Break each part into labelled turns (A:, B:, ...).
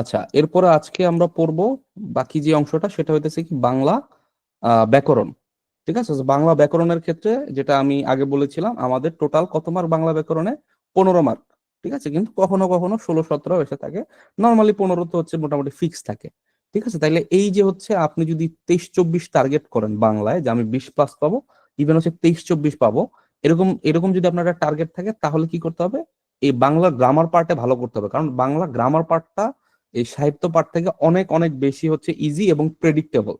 A: আচ্ছা এরপরে আজকে আমরা পড়ব বাকি যে অংশটা, সেটা হইতেছে কি বাংলা ব্যাকরণ। ঠিক আছে? বাংলা ব্যাকরণের ক্ষেত্রে যেটা আমি আগে বলেছিলাম, আমাদের টোটাল কত মার্ক বাংলা ব্যাকরণে? পনেরো মার্ক ঠিক আছে? কিন্তু কখনো কখনো ষোলো, সতেরো এসে থাকে। নর্মালি পনেরো তো হচ্ছে মোটামুটি ফিক্স থাকে। ঠিক আছে? তাইলে এই যে হচ্ছে আপনি যদি তেইশ, চব্বিশ টার্গেট করেন বাংলায়, যে আমি বিশ প্লাস পাবো ইভেন হচ্ছে তেইশ, চব্বিশ পাবো, এরকম এরকম যদি আপনার টার্গেট থাকে, তাহলে কি করতে হবে? এই বাংলা গ্রামার পার্টে ভালো করতে হবে। কারণ বাংলা গ্রামার পার্টটা এই সাহিত্য পাঠ থেকে অনেক অনেক বেশি হচ্ছে ইজি এবং প্রেডিক্টেবল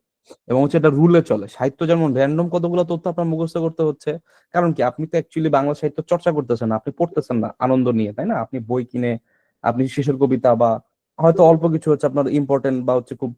A: এবং হচ্ছে এটা রুলে চলে। সাহিত্য যেমন র্যান্ডম কতগুলো তথ্য আপনার মুখস্থ করতে হচ্ছে, কারণ কি আপনি তো অ্যাকচুয়ালি বাংলা সাহিত্য চর্চা করতেছেন না, আপনি পড়তেছেন না আনন্দ নিয়ে, তাই না? আপনি বই কিনে, আপনি শিশুর কবিতা বা হয়তো অল্প কিছু হচ্ছে আপনার ইম্পর্টেন্ট বা হচ্ছে খুব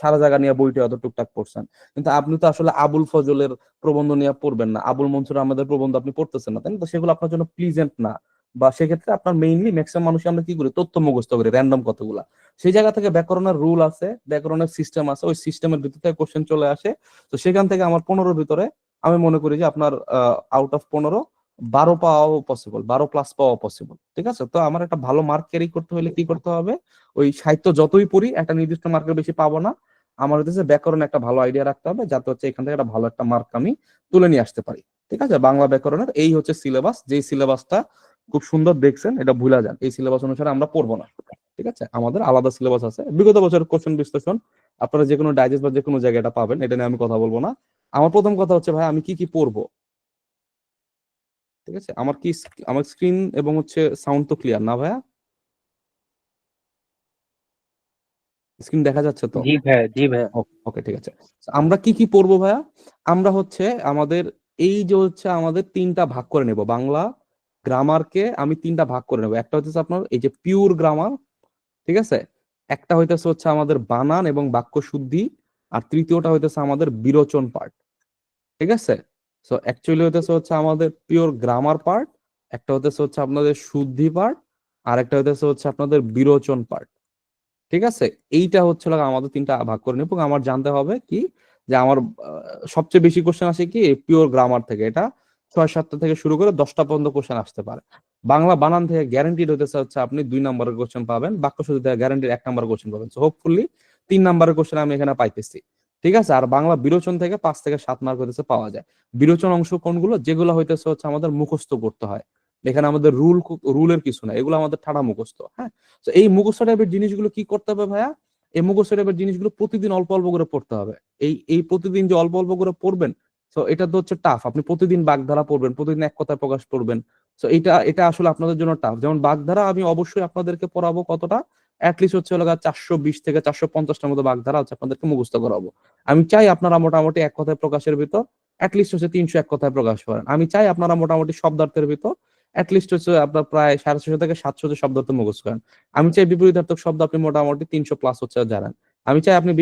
A: সারা জায়গা নিয়ে বইটি হয়তো টুকটাক পড়ছেন। কিন্তু আপনি তো আসলে আবুল ফজলের প্রবন্ধ নিয়ে পড়বেন না। আবুল মনসুর আমাদের প্রবন্ধ আপনি পড়তেছেন না, তাই না? তো সেগুলো আপনার জন্য প্লিজেন্ট না। বা সেক্ষেত্রে আপনার মেইনলি ম্যাক্সিমাম মানুষ আমরা কি করি? তথ্য মুখস্থ করি র্যান্ডম কতগুলা। সেই জায়গা থেকে ব্যাকরণের রুল আছে, ব্যাকরণের সিস্টেম আছে, ওই সিস্টেমের ভিতর কোশ্চেন চলে আসে। তো সেখান থেকে আমার পনেরোর ভিতরে আমি মনে করি যে আপনার আউট অফ পনেরো, বারো পাওয়াও পসিবল বারো প্লাস পাওয়া পসিবল ঠিক আছে? তো আমার একটা ভালো মার্ক ক্যারি করতে হলে কি করতে হবে? ওই সাহিত্য যতই পড়ি, একটা নির্দিষ্ট মার্কের বেশি পাবো না। আমার হচ্ছে ব্যাকরণ একটা ভালো আইডিয়া রাখতে হবে, যাতে হচ্ছে এখান থেকে একটা ভালো একটা মার্ক আমি তুলে নিয়ে আসতে পারি, ঠিক আছে? বাংলা ব্যাকরণের এই হচ্ছে সিলেবাস যেই সিলেবাসটা খুব সুন্দর দেখছেন এটা ভুলা যান এই সিলেবাস অনুসারে আমরা পড়ব না ঠিক আছে? আমাদের আলাদা সিলেবাস আছে। বিগত বছরের কোশ্চেন বিশ্লেষণ আপনারা যে কোনো ডাইজেস্ট বা যে কোনো জায়গায় এটা পাবেন এটা নিয়ে আমি কথা বলব না। আমার প্রথম কথা হচ্ছে ভাই আমি কি কি পড়ব? ঠিক আছে? আমার কি আমার স্ক্রিন এবং হচ্ছে সাউন্ড তো ক্লিয়ার না ভাইয়া? স্ক্রিন দেখা যাচ্ছে তো?
B: জি জি
A: ওকে ঠিক আছে। আমরা কি কি পড়ব ভাইয়া? আমরা হচ্ছে আমাদের এই যে হচ্ছে আমাদের তিনটা ভাগ করে নেব বাংলা গ্রামারকে আমি তিনটা ভাগ করে নেব। একটা হচ্ছে আপনার এই যে পিওর গ্রামার ঠিক আছে? একটা হইতেছে হচ্ছে আমাদের বানান এবং বাক্য শুদ্ধি, আর তৃতীয়টা হইতেছে আমাদের বিরোচন পার্ট ঠিক আছে? সো অ্যাকচুয়ালি হইতেছে হচ্ছে আমাদের পিওর গ্রামার পার্ট একটা হইতেছে হচ্ছে আপনাদের শুদ্ধি পার্ট আর একটা হইতেছে হচ্ছে আপনাদের বিরোচন পার্ট ঠিক আছে? এইটা হচ্ছে আমাদের তিনটা ভাগ করে নেব। আমার জানতে হবে কি যে আমার সবচেয়ে বেশি কোশ্চেন আসে কি পিওর গ্রামার থেকে। এটা ছয়, সাতটা থেকে শুরু করে দশটা পর্যন্ত কোশ্চেন আসতে পারে। বাংলা বানান থেকে গ্যারান্টিড হতেছে হচ্ছে আপনি দুই নম্বরের কোশ্চেন পাবেন বাক্য শুদ্ধি থেকে গ্যারান্টিড এক নম্বরের কোশ্চেন পাবেন। সো হোপফুলি তিন নম্বরের কোশ্চেন আমি এখানে পাইতেছি। ঠিক আছে? আর বাংলা বিরোচন থেকে পাঁচ থেকে সাত মার্ক হইতেছে পাওয়া যায়। বিরোচন অংশ কোনগুলো? যেগুলো হইতেছে হচ্ছে আমাদের মুখস্থ করতে হয়। এখানে আমাদের রুল রুলের কিছু না এগুলো আমাদের ঠাড়া মুখস্থ হ্যাঁ? তো এই মুখস্থ টাইপের জিনিসগুলো কি করতে হবে ভাইয়া? এই মুখস্থ টাইপের জিনিসগুলো প্রতিদিন অল্প অল্প করে পড়তে হবে। এই এই প্রতিদিন যে অল্প অল্প করে পড়বেন তো এটা তো হচ্ছে টাফ আপনি প্রতিদিন বাগধারা পড়বেন, প্রতিদিন এক কথায় প্রকাশ করবেন। তো এটা এটা আসলে আপনাদের জন্য টাফ যেমন বাগধারা আমি অবশ্যই আপনাদেরকে পড়াবো কতটা? অ্যাটলিস্ট হচ্ছে হলো চারশো বিশ থেকে চারশো পঞ্চাশটার মতো বাগধারা হচ্ছে আপনাদেরকে মুখস্থ করাবো। আমি চাই আপনারা মোটামুটি এক কথায় প্রকাশের ভিতর অ্যাটলিস্ট হচ্ছে তিনশো এক কথায় প্রকাশ করেন। আমি চাই আপনারা মোটামুটি শব্দার্থের ভিতর অ্যাটলিস্ট হচ্ছে আপনার প্রায় সাড়ে ছশো থেকে সাতশো শব্দার্থ মুখস্থ করেন। আমি চাই বিপরীতার্থক শব্দ আপনি মোটামুটি তিনশো প্লাস হচ্ছে জানেন। আমি চাই আপনি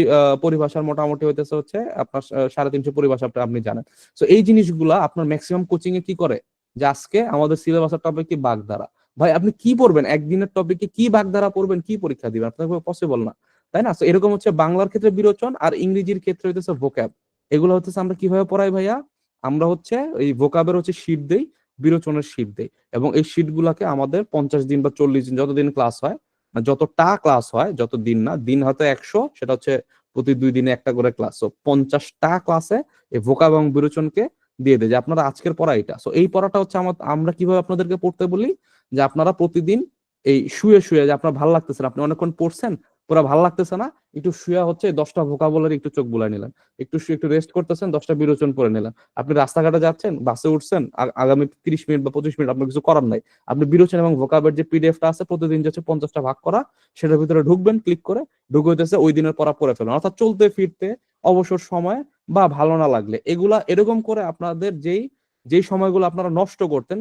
A: পরিভাষার মোটামুটি হইতেছে হচ্ছে আপনার সাড়ে তিনশো পরিভাষা আপনি- জানেন। তো এই জিনিসগুলা আপনার ম্যাক্সিমাম কোচিং এ কি করে? যে আজকে আমাদের সিলেবাসের টপিক কি বাগধারা? ভাই, আপনি কি পড়বেন? একদিনের টপিকে কি বাগধারা পড়বেন? কি পরীক্ষা দিবেন? আপনার পসিবল না, তাই না? এরকম হচ্ছে বাংলার ক্ষেত্রে বিরোচন আর ইংরেজির ক্ষেত্রে হইতেছে ভোক্যাব এগুলো হচ্ছে আমরা কীভাবে পড়াই ভাইয়া? আমরা হচ্ছে এই ভোকাবের হচ্ছে শীট দেই, বিরোচনের শীট দেই এবং এই শীট গুলাকে আমাদের পঞ্চাশ দিন বা চল্লিশ দিন যতদিন ক্লাস হয় যতটা ক্লাস হয়, যত দিন না, দিন হয়তো একশো, সেটা হচ্ছে প্রতি দুই দিনে একটা করে ক্লাস তো পঞ্চাশটা ক্লাসে এই ভোকা এবং বিরোচনকে দিয়ে দেয় যে আপনারা আজকের পড়া এটা। সো এই পড়াটা হচ্ছে আমার আমরা কীভাবে আপনাদেরকে পড়তে বলি? যে আপনারা প্রতিদিন এই শুয়ে শুয়ে যে আপনার ভালো লাগতেছে আপনি অনেকক্ষণ পড়ছেন পুরো ভালো লাগতেছে না। একটু শুয়ে হচ্ছে, দশটা ভোকাবুলারি একটু চোখ বুলাই নিলেন। একটু একটু রেস্ট করতেছেন, দশটা বিরোচন করে নিলেন। আপনি রাস্তাঘাটে যাচ্ছেন, বাসে উঠছেন আগামী তিরিশ মিনিট বা পঁচিশ মিনিট আপনার কিছু করার নাই। আপনি বিরোচন এবং ভোকাবের যে পিডিএফটা আছে, প্রতিদিন যাচ্ছে পঞ্চাশটা ভাগ করা, সেটার ভিতরে ঢুকবেন ক্লিক করে ঢুকে হইতেছে ওই দিনের পড়া পড়ে ফেলবেন অর্থাৎ চলতে ফিরতে অবসর সময় বা ভালো না লাগলে এগুলা এরকম করে আপনাদের যেই যেই সময়গুলো আপনারা নষ্ট করতেন,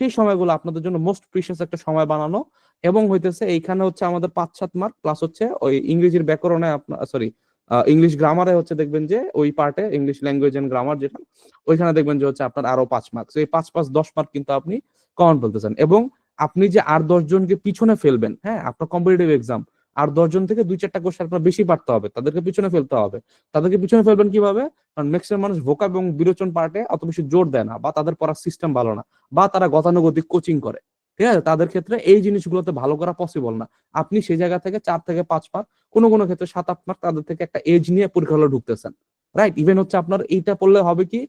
A: সেই সময়গুলো আপনাদের জন্য মোস্ট প্রিশিয়াস একটা সময় বানানো এবং হইতেছে এইখানে হচ্ছে আমাদের পাঁচ, সাত মার্ক প্লাস হচ্ছে ওই ইংরেজির ব্যাকরণে আপনার সরি ইংলিশ গ্রামারে হচ্ছে দেখবেন যে ওই পার্টে ইংলিশ ল্যাঙ্গুয়েজ এন্ড গ্রামার যেটা ওইখানে দেখবেন যে হচ্ছে আপনার আরও পাঁচ মার্ক এই পাঁচ পাঁচ, দশ মার্ক কিন্তু আপনি কমন ফেলতেছেন এবং আপনি যে আর দশ জনকে পিছনে ফেলবেন হ্যাঁ আপনার কম্পিটিটিভ এক্সাম আর দশজন থেকে দুই, চারটা কোশ্চেন আপনার বেশি পারতে হবে, তাদেরকে পিছনে ফেলতে হবে। তাদেরকে পিছনে ফেলবেন কীভাবে? কারণ ম্যাক্সিমাম মানুষ ভোকাব এবং বিরোচন পার্টে অত বেশি জোর দেয় না বা তাদের পড়ার সিস্টেম ভালো না বা তারা গতানুগতিক কোচিং করে। ঠিক আছে? তাদের ক্ষেত্রে এই জিনিসগুলোতে ভালো করা পসিবল না। আপনি সেই জায়গা থেকে চার থেকে পাঁচ মার্ক কোনো কোনো ক্ষেত্রে সাত, আট মার্ক তাদের থেকে একটা এজ নিয়ে পরীক্ষা হলে ঢুকতেছেন রাইট ইভেন হচ্ছে আপনার এইটা পড়লে হবে কি,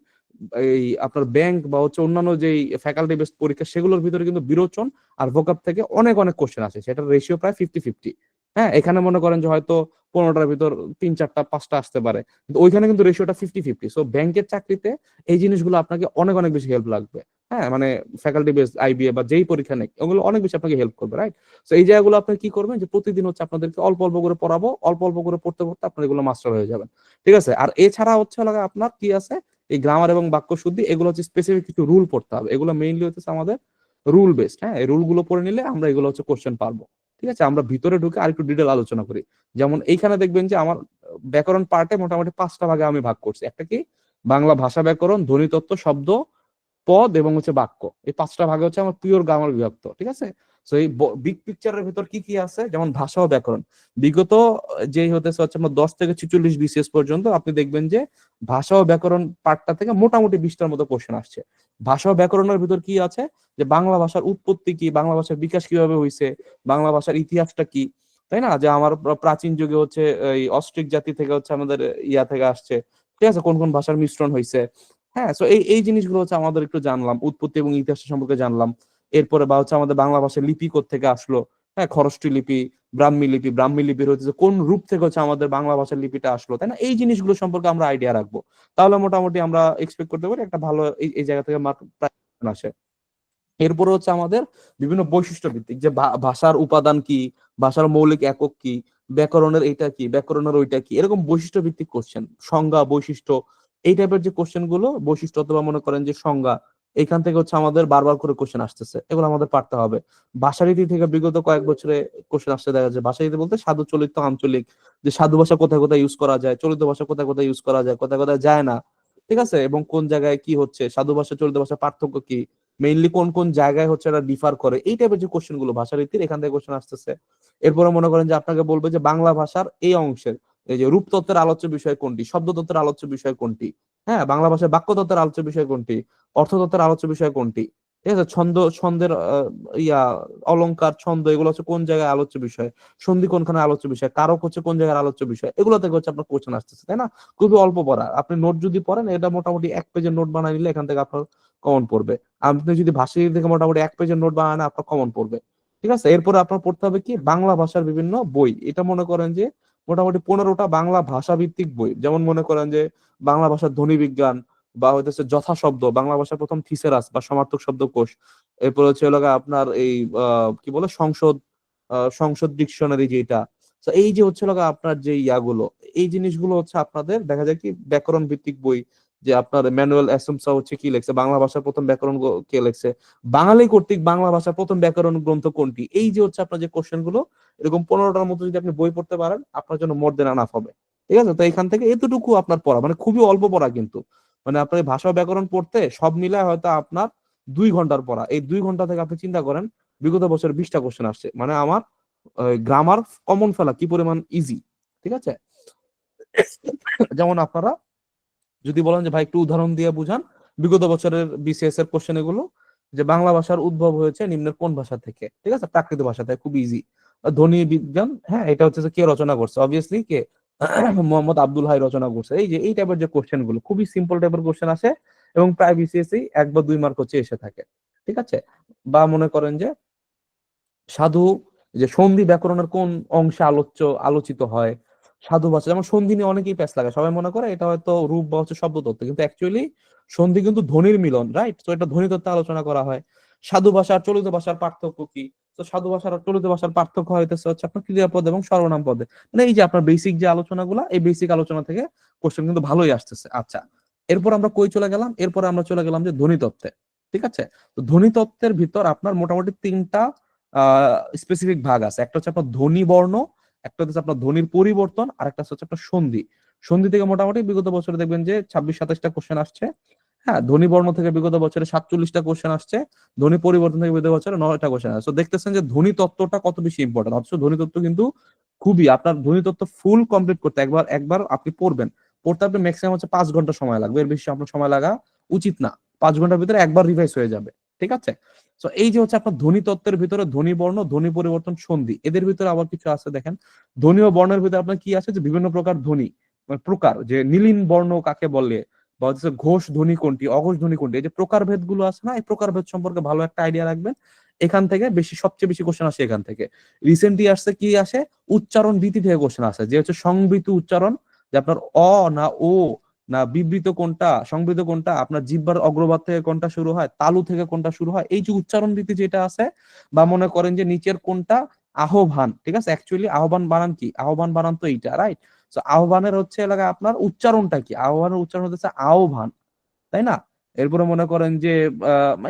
A: এই আপনার ব্যাংক বা হচ্ছে অন্যান্য যে ফ্যাকাল্টি বেসড পরীক্ষা, সেগুলোর ভিতরে কিন্তু বিরোচন আর ভোকাপ থেকে অনেক অনেক কোশ্চেন আছে সেটার রেশিও প্রায় ফিফটি ফিফটি হ্যাঁ এখানে মনে করেন যে হয়তো পনেরোটার ভিতর তিন চারটা, পাঁচটা আসতে পারে। কিন্তু ওইখানে কিন্তু রেশিওটা ফিফটি ফিফটি সো ব্যাংকের চাকরিতে এই জিনিসগুলো আপনাকে অনেক অনেক বেশি হেল্প লাগবে। হ্যাঁ মানে ফ্যাকাল্টি বেস আইবিএ বা যেই পরীক্ষা নেই, ওগুলো অনেক বেশি আপনাকে হেল্প করবে রাইট তো এই জায়গাগুলো আপনি কি করবেন যে প্রতিদিন হচ্ছে আপনাদেরকে অল্প অল্প করে পড়াবো, অল্প অল্প করে পড়তে পড়তে আপনার এগুলো মাস্টার হয়ে যাবেন। ঠিক আছে? আর এছাড়া হচ্ছে লাগা আপনার কি আছে? এই গ্রামার এবং বাক্য শুদ্ধি এগুলো হচ্ছে স্পেসিফিক কিছু রুল পড়তে হবে। এগুলো মেইনলি হচ্ছে আমাদের রুল বেসড হ্যাঁ এই রুলগুলো পড়ে নিলে আমরা এগুলো হচ্ছে কোশ্চেন পারব। ঠিক আছে? আমরা ভিতরে ঢুকে আর একটু ডিটেল আলোচনা করি। যেমন এইখানে দেখবেন যে আমার ব্যাকরণ পার্টে মোটামুটি পাঁচটা ভাগে আমি ভাগ করছি। একটা কি? বাংলা ভাষা ব্যাকরণ ধ্বনিতত্ত্ব শব্দ, পদ এবং হচ্ছে বাক্য। এই পাঁচটা ভাগে হচ্ছে আমার পিওর গ্রামার বিভক্ত, ঠিক আছে? তো এই বিগ পিকচারের ভিতর কি কি আছে? যেমন ভাষা ও ব্যাকরণ। বিগত যে হতেছে, হচ্ছে আমার দশ থেকে ছিচল্লিশ বিসিএস পর্যন্ত আপনি দেখবেন যে ভাষা ও ব্যাকরণ পার্টটা থেকে মোটামুটি বিশটার মতো কোশ্চেন আসছে। ভাষা ও ব্যাকরণের ভিতর কি আছে? যে বাংলা ভাষার উৎপত্তি কি? বাংলা ভাষার বিকাশ কীভাবে হয়েছে বাংলা ভাষার ইতিহাসটা কি? তাই না? যে আমার প্রাচীন যুগে হচ্ছে, এই অস্ট্রিক জাতি থেকে হচ্ছে আমাদের ইয়া থেকে আসছে। ঠিক আছে? কোন কোন ভাষার মিশ্রণ হয়েছে হ্যাঁ তো এই এই জিনিসগুলো হচ্ছে আমাদের একটু জানলাম। উৎপত্তি এবং ইতিহাস সম্পর্কে জানলাম। এরপরে বা হচ্ছে আমাদের বাংলা ভাষার লিপি থেকে আসলো? হ্যাঁ খরষ্টি লিপি, ব্রাহ্মী লিপি, ব্রাহ্মী লিপির হচ্ছে কোন রূপ থেকে হচ্ছে আমাদের বাংলা ভাষার লিপিটা আসলো, তাই না? এই জিনিসগুলো সম্পর্কে আমরা আইডিয়া রাখব। তাহলে মোটামুটি আমরা এক্সপেক্ট করতে পারি একটা ভালো এই জায়গা থেকে মার্ক আসে। এরপরে হচ্ছে আমাদের বিভিন্ন বৈশিষ্ট্য ভিত্তিক যে ভাষার উপাদান কি, ভাষার মৌলিক একক কি, ব্যাকরণের এইটা কি, ব্যাকরণের ওইটা কি, এরকম বৈশিষ্ট্য ভিত্তিক কোশ্চেন সংজ্ঞা, বৈশিষ্ট্য, এই টাইপের যে কোশ্চেনগুলো, বৈশিষ্ট্য অথবা মনে করেন যে সংজ্ঞা এখান থেকে হচ্ছে আমাদের বারবার করে কোশ্চেন আসতেছে। এগুলো আমাদের পারতে হবে। ভাষারীতি থেকে বিগত কয়েক বছরে কোশ্চেন আসতে দেখা যায় ভাষারীতি বলতে সাধু, চলিত, আঞ্চলিক। যে সাধু ভাষা কোথায় কোথায় ইউজ করা যায়, চলিত ভাষা কোথায় কোথায় ইউজ করা যায়, কোথায় কোথায় যায় না, ঠিক আছে? এবং কোন জায়গায় কি হচ্ছে, সাধু ভাষা, চলিত ভাষা পার্থক্য কি? মেইনলি কোন কোন জায়গায় হচ্ছে এটা ডিফার করে? এই টাইপের যে কোশ্চেনগুলো, ভাষারীতির, এখান থেকে কোশ্চেন আসতেছে। এরপরে মনে করেন যে আপনাকে বলবে যে বাংলা ভাষার এই অংশের। এই যে রূপতত্ত্বের আলোচ্য বিষয় কোনটি, শব্দতত্ত্বের আলোচ্য বিষয় কোনটি হ্যাঁ বাংলা ভাষায় বাক্যতত্ত্বের আলোচ্য বিষয় কোনটি, অর্থতত্ত্বের আলোচ্য বিষয় কোনটি, ঠিক আছে? ছন্দ, ছন্দের ইয়া, অলঙ্কার, ছন্দ, এগুলো হচ্ছে কোন জায়গায় আলোচ্য বিষয়? সন্ধি কোনখানে আলোচ্য বিষয়? কারক হচ্ছে কোন জায়গায় আলোচ্য বিষয়? এগুলো থেকে হচ্ছে আপনার কোশ্চেন আসতেছে, তাই না? খুবই অল্প পড়া আপনি নোট যদি পড়েন, এটা মোটামুটি এক পেজের নোট বানাই নিলে এখান থেকে আপনার কমন পড়বে। আপনি যদি ভাষা থেকে মোটামুটি এক পেজের নোট বানান, আপনার কমন পড়বে। ঠিক আছে? এরপরে আপনার পড়তে হবে কি? বাংলা ভাষার বিভিন্ন বই। এটা মনে করেন যে মোটামুটি পনেরোটা বাংলা ভাষা ভিত্তিক বই। যেমন মনে করেন যে বাংলা ভাষার ধ্বনি বিজ্ঞান বা হইতেছে যথাশব্দ, বাংলা ভাষার প্রথম থিসেরাস বা সমার্থক শব্দ কোষ এরপর হচ্ছে এলাকা আপনার এই কি বলে, সংসদ সংসদ ডিকশনারি যেটা। এই যে হচ্ছে আপনার যে ইয়াগুলো, এই জিনিসগুলো হচ্ছে আপনাদের দেখা যায় কি ব্যাকরণ ভিত্তিক বই যে আপনার ম্যানুয়াল অ্যাসেমসা হচ্ছে কি লেখছে? বাংলা ভাষার প্রথম ব্যাকরণ কে লেখছে? বাঙালি কর্তৃক বাংলা ভাষার প্রথম ব্যাকরণ গ্রন্থ কোনটি? এই যে হচ্ছে আপনার যে কোশ্চেনগুলো, এরকম পনেরোটার মতো যদি আপনি বই পড়তে পারেন, আপনার জন্য মোর দেন আনাফ হবে। ঠিক আছে? তো এখান থেকে এতটুকু আপনার পড়া মানে খুবই অল্প পড়া কিন্তু। মানে আপনার ভাষা ব্যাকরণ পড়তে সব মিলায় হয়তো আপনার দুই ঘণ্টার পড়া। এই দুই ঘণ্টা থেকে আপনি চিন্তা করেন, বিগত বছর বিশটা কোশ্চেন আসছে। মানে আমার গ্রামার কমন ফেলা কি পরিমাণ ইজি ঠিক আছে? যেমন আপনারা যদি বলেন যে, ভাই, একটু উদাহরণ দিয়ে বুঝান বিগত বছরের বিসিএস এর কোশ্চেন এগুলো, যে বাংলা ভাষার উদ্ভব হয়েছে নিম্নের কোন ভাষা থেকে? ঠিক আছে? প্রাকৃত ভাষা থেকে খুব ইজি ধ্বনি বিজ্ঞান হ্যাঁ এটা হচ্ছে কে রচনা করছে? অবভিয়াসলি কে? মোহাম্মদ আব্দুল হাই রচনা করছে। এই যে, এই টাইপের যে কোশ্চেনগুলো, খুবই সিম্পল টাইপের কোশ্চেন আসে এবং প্রায় বিসিএসই এক বা দুই মার্ক হচ্ছে এসে থাকে। ঠিক আছে? বা মনে করেন যে, সাধু, যে সন্ধি ব্যাকরণের কোন অংশে আলোচ্য, আলোচিত হয়? সাধু ভাষা যেমন সন্ধি নিয়ে অনেকেই প্যাস লাগে সবাই মনে করে এটা হয়তো রূপ বা হচ্ছে শব্দ তত্ত্ব, কিন্তু অ্যাকচুয়ালি সন্ধি কিন্তু ধ্বনির মিলন রাইট তো এটা ধ্বনি তত্ত্বে আলোচনা করা হয়। সাধু ভাষার চলিত ভাষার পার্থক্য কি? তো সাধু ভাষার চলিত ভাষার পার্থক্য হইতেছে হচ্ছে আপনার ক্রিয়া পদ এবং সর্বনাম পদে। মানে এই যে আপনার বেসিক যে আলোচনাগুলো, এই বেসিক আলোচনা থেকে কোশ্চেন কিন্তু ভালোই আসতেছে। আচ্ছা এরপর আমরা কই চলে গেলাম? এরপর আমরা চলে গেলাম যে ধ্বনি তত্ত্বে, ঠিক আছে? তো ধ্বনি তত্ত্বের ভিতর আপনার মোটামুটি তিনটা স্পেসিফিক ভাগ আছে। একটা হচ্ছে আপনার ধ্বনি বর্ণ একটা হচ্ছে আপনার ধ্বনির পরিবর্তন আর একটা হচ্ছে আপনার সন্ধি। সন্ধি থেকে মোটামুটি বিগত বছরে দেখবেন যে ছাব্বিশ, সাতাশটা কোশ্চেন আসছে। হ্যাঁ ধ্বনি বর্ণ থেকে বিগত বছরে সাতচল্লিশটা কোশ্চেন আসছে। ধ্বনি পরিবর্তন থেকে বিগত বছরে নয়টা কোশ্চেন আসছে। দেখতেছেন যে ধ্বনি তত্ত্বটা কত বেশি ইম্পর্টেন্ট অথচ ধ্বনি তত্ত্ব কিন্তু খুবই, আপনার ধ্বনি তত্ত্ব ফুল কমপ্লিট করতে একবার একবার আপনি পড়বেন। পড়তে আপনি ম্যাক্সিমাম হচ্ছে পাঁচ ঘণ্টা সময় লাগবে। এর বেশি আপনার সময় লাগা উচিত না। পাঁচ ঘণ্টার ভিতরে একবার রিভাইজ হয়ে যাবে। ঠিক আছে? তো এই যে হচ্ছে আপনার ধ্বনি তত্ত্বের ভিতরে ধ্বনি বর্ণ, ধ্বনি পরিবর্তন সন্ধি, এদের ভিতরে আবার কিছু আছে দেখেন। ধ্বনি ও বর্ণের ভিতরে আপনার কি আছে? যে বিভিন্ন প্রকার ধ্বনি মানে প্রকার, যে নীলিন বর্ণ কাকে বলে, বা হচ্ছে ঘোষ ধ্বনি কোনটি, অঘোষ ধ্বনি কোনটি, এই যে প্রকারভেদগুলো আছে না, এই প্রকারভেদ সম্পর্কে ভালো একটা আইডিয়া রাখবেন। এখান থেকে বেশি, সবচেয়ে বেশি কোশ্চেন আসে এখান থেকে। রিসেন্টলি আসছে কি আসে? উচ্চারণ রীতি থেকে কোশ্চেন আসে, যে হচ্ছে সংবৃত উচ্চারণ, যে আপনার অ না ও না বিবৃত কোনটা, সংবৃত কোনটা, আপনার জিব্বার অগ্রভাগ থেকে কোনটা শুরু হয়, তালু থেকে কোনটা শুরু হয়, এই যে উচ্চারণ রীতি যেটা আছে, বা মনে করেন যে নিচের কোনটা আহ্বান, ঠিক আছে? অ্যাকচুয়ালি আহ্বান বানান কি? আহ্বান বানান তো এইটা রাইট তো আহ্বানের হচ্ছে এলাকা আপনার উচ্চারণটা কি? আহ্বানের উচ্চারণ হচ্ছে আহ্বান, তাই না? এরপরে মনে করেন যে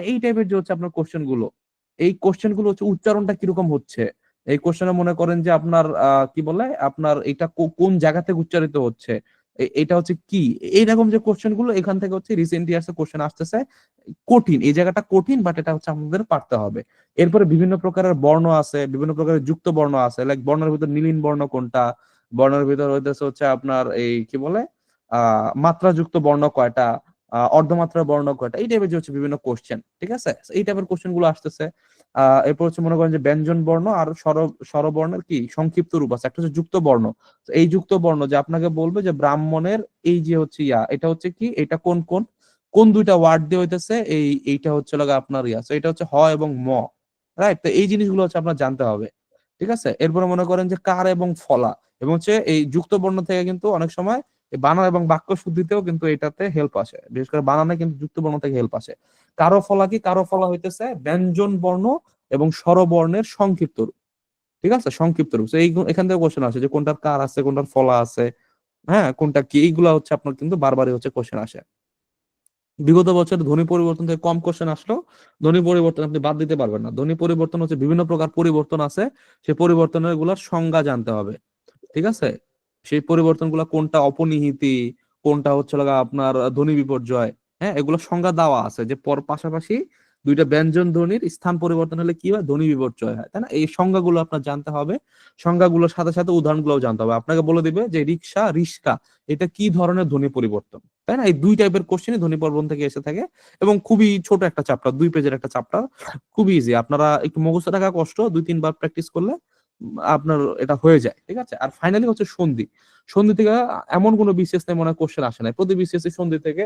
A: এই টাইপের যে হচ্ছে আপনার কোশ্চেনগুলো, এই কোশ্চেনগুলো হচ্ছে উচ্চারণটা কীরকম হচ্ছে? এই কোশ্চেনে মনে করেন যে আপনার কি বলে? আপনার এটা কোন জায়গা থেকে উচ্চারিত হচ্ছে? এটা হচ্ছে কি? এইরকম যে কোশ্চেনগুলো, এখান থেকে হচ্ছে রিসেন্ট ইয়ার্স কোশ্চেন আসতেছে, কঠিন। এই জায়গাটা কঠিন বাট এটা হচ্ছে আমাদের পারতে হবে। এরপরে বিভিন্ন প্রকারের বর্ণ আছে, বিভিন্ন প্রকারের যুক্ত বর্ণ আছে। লাইক বর্ণের ভিতর নীলিন বর্ণ কোনটা? বর্ণের ভিতর হইতেছে হচ্ছে আপনার এই, কি বলে? আহ, মাত্রাযুক্ত বর্ণ কয়টা? অর্ধমাত্রার বর্ণ কয়টা এই টাইপের যে হচ্ছে বিভিন্ন কোশ্চেন ঠিক আছে? এই টাইপের কোশ্চেনগুলো আসতেছে। এরপর হচ্ছে মনে করেন যে ব্যঞ্জন বর্ণ আর স্বর, স্বরবর্ণের কি? সংক্ষিপ্ত রূপ আছে, একটা হচ্ছে যুক্ত বর্ণ। এই যুক্ত বর্ণ যে আপনাকে বলবে যে ব্রাহ্মণের এই যে হচ্ছে ইয়া, এটা হচ্ছে কি? এটা কোন কোন? কোন দুইটা ওয়ার্ড দিয়ে হইতেছে? এই, এইটা হচ্ছে লাগা আপনার ইয়া। এটা হচ্ছে হ এবং ম রাইট তো এই জিনিসগুলো হচ্ছে আপনার জানতে হবে, ঠিক আছে? এরপরে মনে করেন যে কার এবং ফলা। এবং হচ্ছে এই যুক্ত বর্ণ থেকে কিন্তু অনেক সময় বানান এবং বাক্য শুদ্ধিতেও কিন্তু এটাতে হেল্প আসে। বিশেষ করে বানানে কিন্তু যুক্ত বর্ণ থেকে হেল্প আসে। কারও ফলা কি? কারও ফলা হইতেছে ব্যঞ্জন বর্ণ এবং স্বরবর্ণের সংক্ষিপ্ত রূপ। ঠিক আছে? সংক্ষিপ্ত রূপ। এই এখান থেকে কোশ্চেন আসে যে কোনটার কার আছে, কোনটার ফলা আছে হ্যাঁ? কোনটা কি? এইগুলা হচ্ছে আপনার কিন্তু বারবারই হচ্ছে কোশ্চেন আসে। বিগত বছর ধ্বনি পরিবর্তন থেকে কম কোশ্চেন আসলো। ধ্বনি পরিবর্তন আপনি বাদ দিতে পারবেন না। ধ্বনি পরিবর্তন হচ্ছে বিভিন্ন প্রকার পরিবর্তন আছে। সেই পরিবর্তনেরগুলার সংজ্ঞা জানতে হবে। ঠিক আছে? সেই পরিবর্তনগুলো কোনটা অপনিহিতি, কোনটা হচ্ছে আপনার ধ্বনি বিপর্যয় হ্যাঁ এগুলো সংজ্ঞা দেওয়া আছে যে পর পাশাপাশি দুইটা ব্যঞ্জন ধ্বনির স্থান পরিবর্তন হলে কি হয়? ধ্বনি বিপর্যয় হয়, তাই না? এই সংজ্ঞাগুলো আপনার জানতে হবে। সংজ্ঞাগুলোর সাথে সাথে উদাহরণগুলো জানতে হবে। আপনাকে বলে দিবে যে রিক্সা রিস্কা এটা কি ধরনের ধ্বনি পরিবর্তন, তাই না? এই দুই টাইপের কোশ্চেনই ধ্বনি পরিবর্তন থেকে এসে থাকে এবং খুবই ছোট একটা চাপটা দুই পেজের একটা চাপটা খুবই ইজি আপনারা একটু মুখস্থ রাখা কষ্ট, দুই, তিনবার প্র্যাকটিস করলে আপনার এটা হয়ে যায়, ঠিক আছে? আর ফাইনালি হচ্ছে সন্ধি। সন্ধি থেকে এমন কোনো বিশেষ নেই, মনে কোশ্চেন আসে না প্রতি বিশেষ সন্ধি থেকে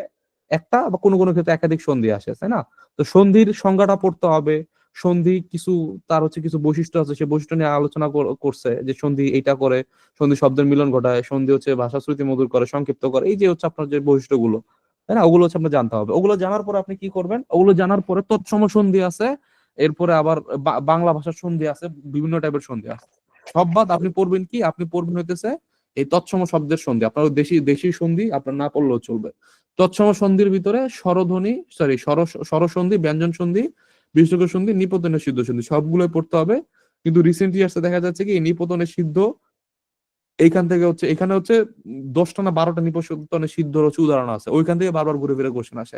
A: একটা বা কোনো কোনো ক্ষেত্রে একাধিক সন্ধি আসে, তাই না? তো সন্ধির সংজ্ঞাটা পড়তে হবে। সন্ধি কিছু, তার হচ্ছে কিছু বৈশিষ্ট্য আছে। সে বৈশিষ্ট্য নিয়ে আলোচনা করছে যে সন্ধি এইটা করে, সন্ধি শব্দের মিলন ঘটায়, সন্ধি হচ্ছে ভাষা শ্রুতি মধুর করে, সংক্ষিপ্ত করে। এই যে হচ্ছে আপনার যে বৈশিষ্ট্যগুলো, তাই না? ওগুলো হচ্ছে আপনার জানতে হবে। ওগুলো জানার পরে আপনি কি করবেন? ওগুলো জানার পরে তৎসম সন্ধি আছে। এরপরে আবার বাংলা ভাষার সন্ধি আছে, বিভিন্ন টাইপের সন্ধি আছে। সব বাদ আপনি পড়বেন কি? আপনি পড়বেন হইতেছে এই তৎসম শব্দের সন্ধি। আপনার দেশি দেশি সন্ধি আপনার না পড়লেও চলবে। তৎসম সন্ধির ভিতরে স্বরধ্বনি সরি স্বরসন্ধি ব্যঞ্জন সন্ধি বিশ্বক সন্ধি, নিপতনের সিদ্ধ সন্ধি, সবগুলোই পড়তে হবে। কিন্তু রিসেন্ট ইয়ার্সে দেখা যাচ্ছে কি, নিপতনের সিদ্ধ এইখান থেকে হচ্ছে, এখানে হচ্ছে দশটা না বারোটা নিপতনের সিদ্ধ হচ্ছে উদাহরণ আছে। ওইখান থেকে বারবার ঘুরে ফিরে কোশ্চেন আসে।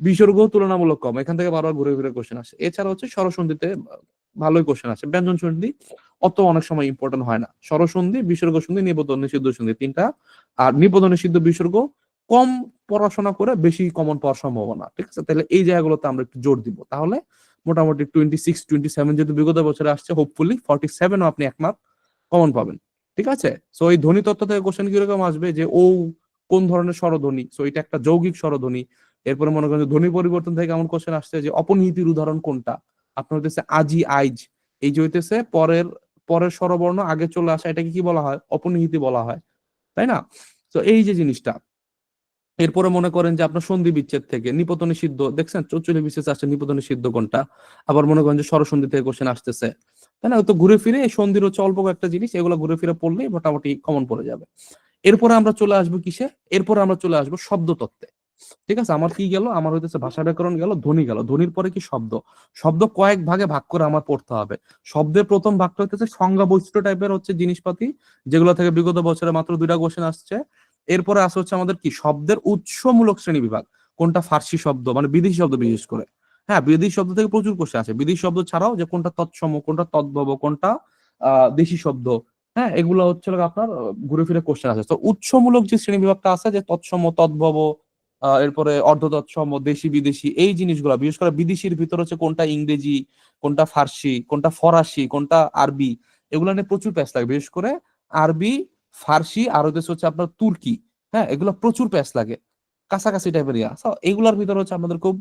A: বিসর্গ তুলনামূলক কম। এখান থেকে বারবার ঘুরে ফিরে কোশ্চেন আসে। এছাড়া হচ্ছে স্বরসন্ধিতে ভালোই কোশ্চেন আসে। ব্যঞ্জন সন্ধি অত অনেক সময় ইম্পর্টেন্ট হয় না। স্বরসন্ধি বিসর্গ সন্ধি নিপতন নিষিদ্ধ সন্ধি তিনটা। আর নিপতন নিষিদ্ধ বিসর্গ কম পড়াশোনা করে বেশি কমন পাওয়ার সম্ভাবনা, ঠিক আছে? তাহলে এই জায়গাগুলোতে আমরা একটু জোর দিব। তাহলে মোটামুটি টোয়েন্টি সিক্স টোয়েন্টি সেভেন যেহেতু বিগত বছরে আসছে হোপফুলি ফর্টি সেভেনও আপনি এক কমন পাবেন। ঠিক আছে? সো এই ধ্বনি তত্ত্ব থেকে কোশ্চেন কীরকম আসবে? যে ও কোন ধরনের স্বরধ্বনি? সো এটা একটা যৌগিক স্বরধ্বনি। এরপরে মনে করেন ধ্বনি পরিবর্তন থেকে এমন কোশ্চেন আসছে যে অপনীতির উদাহরণ কোনটা? আপনার হইতেছে আজি আইজ। এই যে হইতেছে, পরের পরের স্বরবর্ণ আগে চলে আসা, এটাকে কি বলা হয়? অপনিহিতি বলা হয়। তাই না? তো এই যে জিনিসটা। এরপরে মনে করেন যে, আপনার সন্ধি বিচ্ছেদ থেকে, নিপতনী সিদ্ধ দেখছেন? চৌচল্লিশ বিশেষ আসছে, নিপতনী সিদ্ধ কোনটা? আবার মনে করেন যে সরসন্ধি থেকে কোশ্চেন আসতেছে। তাই না? তো ঘুরে ফিরে সন্ধির হচ্ছে অল্প একটা জিনিস, এগুলো ঘুরে ফিরে পড়লেই মোটামুটি কমন পড়ে যাবে। এরপরে আমরা চলে আসব কিসে? এরপরে আমরা চলে আসব শব্দ তত্ত্বে ঠিক আছে? আমার কি গেল? আমার হইতেছে ভাষা ব্যাকরণ গেল, ধ্বনি গেল। ধ্বনির পরে কি শব্দ? শব্দ কয়েক ভাগে ভাগ করে আমার পড়তে হবে। শব্দের প্রথম ভাগটা হইতেছে সংজ্ঞা বৈশিষ্ট্য টাইপের হচ্ছে জিনিসপাতি, যেগুলো থেকে বিগত বছরে মাত্র দুইটা কোশ্চেন আসছে। এরপরে আসে হচ্ছে আমাদের কি? শব্দের উৎসমূলক শ্রেণি বিভাগ। কোনটা ফার্সি শব্দ মানে বিদেশি শব্দ বিশেষ করে। হ্যাঁ বিদেশি শব্দ থেকে প্রচুর কোশ্চেন আছে বিদেশি শব্দ ছাড়াও যে কোনটা তৎসম, কোনটা তদ্ভব, কোনটা দেশি শব্দ হ্যাঁ এগুলো হচ্ছে আপনার ঘুরে ফিরে কোশ্চেন আছে তো উৎসমূলক যে শ্রেণি বিভাগটা আছে যে তৎসম, তদ্ভব এরপরে অর্ধতৎসম, দেশি, বিদেশি, এই জিনিসগুলো, বিশেষ করে বিদেশির ভিতর হচ্ছে কোনটা ইংরেজি, কোনটা ফার্সি, কোনটা ফরাসি, কোনটা আরবি, এগুলো নিয়ে প্রচুর প্যাচ লাগে। বিশেষ করে আরবি, ফার্সি, আর হচ্ছে আপনার তুর্কি হ্যাঁ এগুলো প্রচুর প্যাচ লাগে। কাছাকাছি টাইপের ইয়া এগুলোর ভিতরে হচ্ছে আমাদের খুব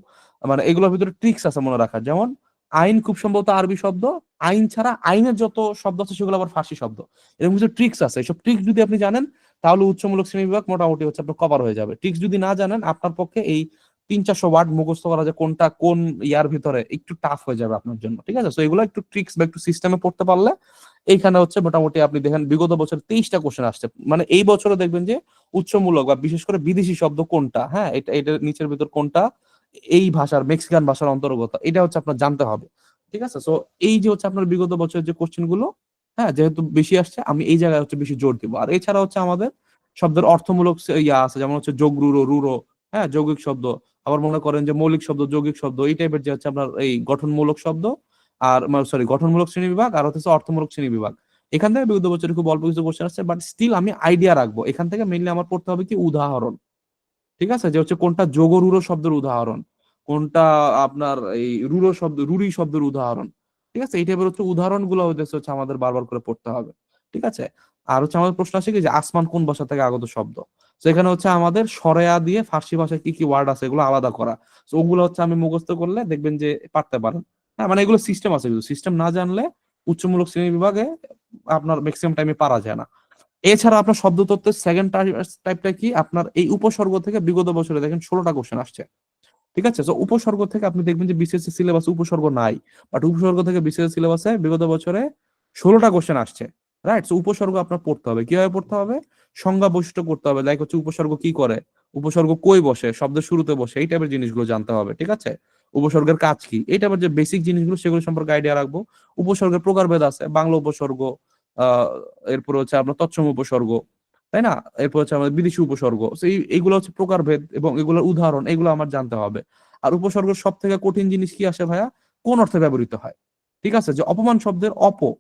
A: মানে এগুলোর ভিতরে ট্রিক্স আছে মনে রাখা যেমন, আইন খুব সম্ভবত আরবি শব্দ, আইন ছাড়া আইনের যত শব্দ আছে সেগুলো আবার ফার্সি শব্দ। এরকম কিছু ট্রিক্স আছে। এইসব ট্রিক্স যদি আপনি জানেন, তাহলে উচ্চমূলক শ্রেণি বিভাগ মোটামুটি হচ্ছে আপনার কভার হয়ে যাবে। ট্রিক্স যদি না জানেন, আপনার পক্ষে এই তিন চারশো ওয়ার্ড মুখস্থ করা যে কোনটা কোন ইয়ার ভিতরে একটু টাফ হয়ে যাবে আপনার জন্য, ঠিক আছে? তো এগুলো একটু ট্রিক্স বা একটু সিস্টেমে পড়তে পারলে এইখানে হচ্ছে মোটামুটি আপনি দেখেন, বিগত বছর তেইশটা কোশ্চেন আসছে। মানে এই বছরে দেখবেন যে উচ্চমূলক বা বিশেষ করে বিদেশি শব্দ কোনটা হ্যাঁ? এটা এটার নিচের ভিতর কোনটা, এই ভাষার, মেক্সিকান ভাষার অন্তর্গত, এটা হচ্ছে আপনার জানতে হবে, ঠিক আছে? সো এই যে হচ্ছে আপনার বিগত বছরের যে কোশ্চেনগুলো হ্যাঁ? যেহেতু বেশি আসছে, আমি এই জায়গায় হচ্ছে বেশি জোর দিব। আর এছাড়া হচ্ছে আমাদের শব্দের অর্থমূলক ইয়া আছে, যেমন হচ্ছে যোগ রুরো রুরো হ্যাঁ? যৌগিক শব্দ। আবার মনে করেন যে মৌলিক শব্দ, যৌগিক শব্দ, এই টাইপের যে হচ্ছে আপনার এই গঠনমূলক শব্দ আর সরি গঠনমূলক শ্রেণি বিভাগ আর হচ্ছে অর্থমূলক শ্রেণি বিভাগ। এখান থেকে বিগত বছরে খুব অল্প কিছু কোশ্চেন আসছে বাট স্টিল আমি আইডিয়া রাখব। এখান থেকে মেনলি আমার পড়তে হবে কি উদাহরণ। ঠিক আছে? যে হচ্ছে কোনটা যোগ রুরো শব্দের উদাহরণ, কোনটা আপনার এই রুরো শব্দ রুরি শব্দের উদাহরণ। ঠিক আছে? এই টাইপের হচ্ছে উদাহরণগুলো হচ্ছে আমাদের বারবার করে পড়তে হবে। ঠিক আছে? আর হচ্ছে আমাদের প্রশ্ন আছে কি যে আসমান কোন ভাষা থেকে আগত শব্দ? তো এখানে হচ্ছে আমাদের সরেয়া দিয়ে ফার্সি ভাষায় কি কি ওয়ার্ড আছে এগুলো আলাদা করা। তো ওগুলো হচ্ছে আমি মুখস্থ করলে দেখবেন যে পারতে পারেন। হ্যাঁ মানে এগুলো সিস্টেম আছে কিন্তু। সিস্টেম না জানলে উচ্চমূলক শ্রেণি বিভাগে আপনার ম্যাক্সিমাম টাইমে পারা যায় না। এছাড়া আপনার শব্দ তত্ত্বের সেকেন্ড টাইপটা কি? আপনার এই উপসর্গ থেকে বিগত বছরে দেখেন ষোলোটা কোশ্চেন আসছে। ঠিক আছে? তো উপসর্গ থেকে আপনি দেখবেন যে বিশেষ সিলেবাস উপসর্গ নাই। বাট উপসর্গ থেকে বিশেষ সিলেবাসে বিগত বছরে ষোলোটা কোশ্চেন আসছে। রাইট তো উপসর্গ আপনার পড়তে হবে। কীভাবে পড়তে হবে? সংজ্ঞা বৈশিষ্ট্য করতে হবে। লাইক হচ্ছে উপসর্গ কি করে? উপসর্গ কই বসে? শব্দের শুরুতে বসে। এই টাইপের জিনিসগুলো জানতে হবে, ঠিক আছে? উপসর্গের কাজ কি? এই টাইপের যে বেসিক জিনিসগুলো, সেগুলো সম্পর্কে আইডিয়া রাখব। উপসর্গের প্রকারভেদ আছে। বাংলা উপসর্গ, আহ, এরপর হচ্ছে আপনার তৎসম উপসর্গ, তাই না? এরপর হচ্ছে আমাদের বিদেশি উপসর্গ। এইগুলো হচ্ছে প্রকারভেদ এবং এগুলোর উদাহরণ, এগুলো আমার জানতে হবে। আর উপসর্গের সব থেকে কঠিন জিনিস কি আসে ভাইয়া? কোন অর্থে ব্যবহৃত হয়? ঠিক আছে? যে অপমান শব্দের অপ